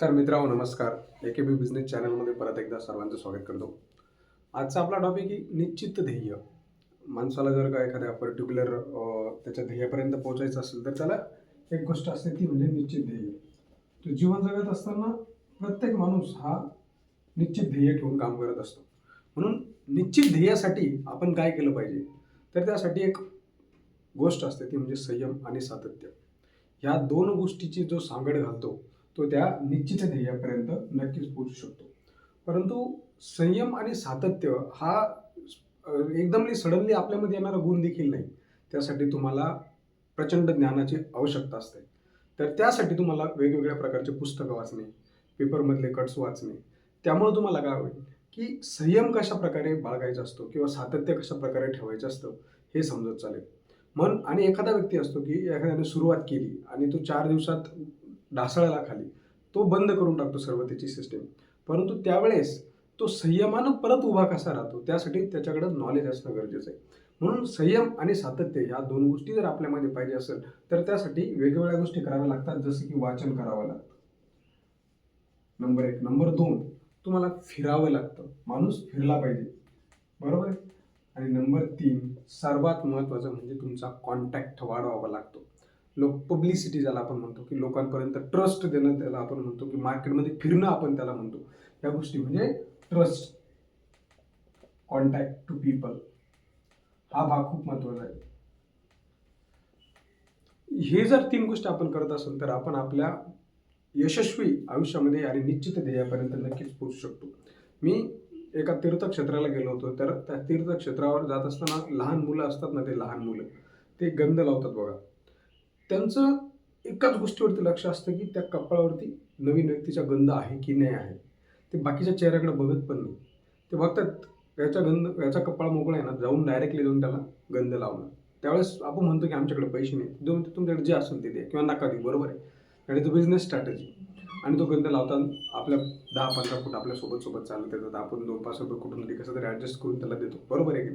तर मित्रांनो नमस्कार. ए के बी बिझनेस चॅनलमध्ये परत एकदा सर्वांचं स्वागत करतो. आजचा आपला टॉपिक ही निश्चित ध्येय. माणसाला जर का एखाद्या पर्टिक्युलर त्याच्या ध्येयापर्यंत पोहोचायचं असेल तर त्याला एक गोष्ट असते ती म्हणजे निश्चित ध्येय. तो जीवन जगत असताना प्रत्येक माणूस हा निश्चित ध्येय ठेवून काम करत असतो. म्हणून निश्चित ध्येयासाठी आपण काय केलं पाहिजे? तर त्यासाठी एक गोष्ट असते ती म्हणजे संयम आणि सातत्य. ह्या दोन गोष्टीची जो सांगड घालतो तो त्या निश्चित ध्येयापर्यंत नक्कीच पोहोचू शकतो. परंतु संयम आणि सातत्य हा एकदमली सडनली आपल्यामध्ये येणारा गुण देखील नाही. त्यासाठी तुम्हाला प्रचंड ज्ञानाची आवश्यकता असते. तर त्यासाठी तुम्हाला वेगवेगळ्या प्रकारचे पुस्तकं वाचणे पेपरमधले कट्स वाचणे त्यामुळे तुम्हाला काय होईल की संयम कशा प्रकारे बाळगायचा असतो किंवा सातत्य कशा प्रकारे ठेवायचं असतं हे समजत चालेल. मन आणि एखादा व्यक्ती असतो की एखाद्याने सुरुवात केली आणि तो चार दिवसात ढासळाला खाली. तो बंद करून टाकतो सर्व त्याची सिस्टीम परंतु त्यावेळेस तो संयमानं परत उभा कसा राहतो त्यासाठी त्याच्याकडे नॉलेज असणं गरजेचं आहे. म्हणून संयम आणि सातत्य ह्या दोन गोष्टी जर आपल्यामध्ये पाहिजे असेल तर त्यासाठी वेगवेगळ्या गोष्टी कराव्या लागतात जसं की वाचन करावं लागतं. नंबर एक. नंबर दोन तुम्हाला फिरावं लागतं. माणूस फिरला पाहिजे. बरोबर? आहे आणि नंबर तीन सर्वात महत्त्वाचं म्हणजे तुमचा कॉन्टॅक्ट वाढवावा लागतो. लोक पब्लिसिटी ज्याला आपण म्हणतो की लोकांपर्यंत ट्रस्ट देणं त्याला आपण म्हणतो की मार्केटमध्ये फिरणं आपण त्याला म्हणतो. या गोष्टी म्हणजे ट्रस्ट कॉन्टॅक्ट टू पीपल हा भाग खूप महत्त्वाचा आहे. हे जर तीन गोष्टी आपण करत असेल तर आपण आपल्या यशस्वी आयुष्यामध्ये आणि निश्चित ध्येयापर्यंत नक्कीच पोहोचू शकतो. मी एका तीर्थक्षेत्राला गेलो होतो तर त्या तीर्थक्षेत्रावर जात असताना लहान मुलं असतात ना ते लहान मुलं ते गंध लावतात बघा. त्यांचं एकाच गोष्टीवरती लक्ष असतं की त्या कपाळावरती नवीन व्यक्तीचा गंध आहे की नाही आहे. ते बाकीच्या चेहऱ्याकडे बघत पण नाही. ते बघतात याचा गंध याचा कपाळ मोकळा आहे ना जाऊन डायरेक्टली जाऊन त्याला गंध लावणं. त्यावेळेस आपण म्हणतो की आमच्याकडे पैसे नाही जो तुमच्याकडे जे असेल ते द्या किंवा नका देऊ. बरोबर आहे. आणि तो बिझनेस स्ट्रॅटजी आणि तो गंध लावताना आपल्या दहा पंधरा फूट आपल्यासोबत सोबत चालत येतात आपण दोन पाच रुपये कुठून तरी कसं तरी ॲडजस्ट करून त्याला देतो. बरोबर आहे की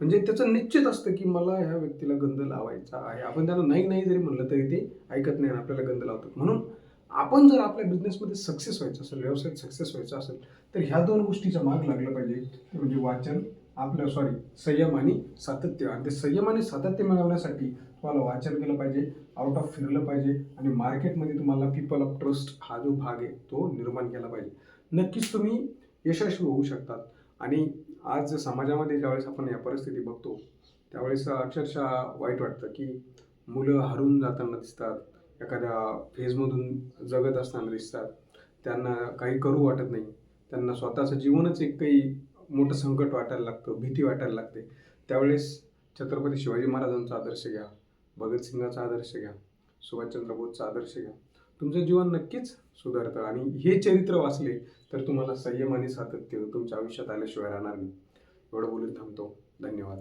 म्हणजे त्याचं निश्चित असतं की मला ह्या व्यक्तीला गंध लावायचा आहे. आपण त्यांना नाही नाही जरी म्हणलं तरी ते ऐकत नाही आणि आपल्याला गंध लावतात. म्हणून आपण जर आपल्या बिझनेसमध्ये सक्सेस व्हायचं असेल व्यवसायात सक्सेस व्हायचं असेल तर ह्या दोन गोष्टीचा माग लागला पाहिजे. ते म्हणजे वाचन आपलं सॉरी संयम आणि सातत्य. आणि ते संयम आणि सातत्य मिळवण्यासाठी तुम्हाला वाचन केलं पाहिजे आउट ऑफ फिरलं पाहिजे आणि मार्केटमध्ये तुम्हाला पीपल ऑफ ट्रस्ट हा जो भाग आहे तो निर्माण केला पाहिजे. नक्कीच तुम्ही यशस्वी होऊ शकतात. आणि आज समाजामध्ये ज्यावेळेस आपण या परिस्थिती बघतो त्यावेळेस अक्षरशः वाईट वाटतं की मुलं हरून जाताना दिसतात एखाद्या फेजमधून जगत असताना दिसतात. त्यांना काही करू वाटत नाही. त्यांना स्वतःचं जीवनच एक काही मोठं संकट वाटायला लागतं भीती वाटायला लागते. त्यावेळेस छत्रपती शिवाजी महाराजांचा आदर्श घ्या. भगतसिंगाचा आदर्श घ्या सुभाषचंद्र बोसचा आदर्श घ्या. तुमचं जीवन नक्कीच सुधारतं आणि हे चरित्र वाचले तर तुम्हाला संयम आणि सातत्य तुमच्या आयुष्यात आल्याशिवाय राहणार नाही. एवढं बोलून थांबतो. धन्यवाद.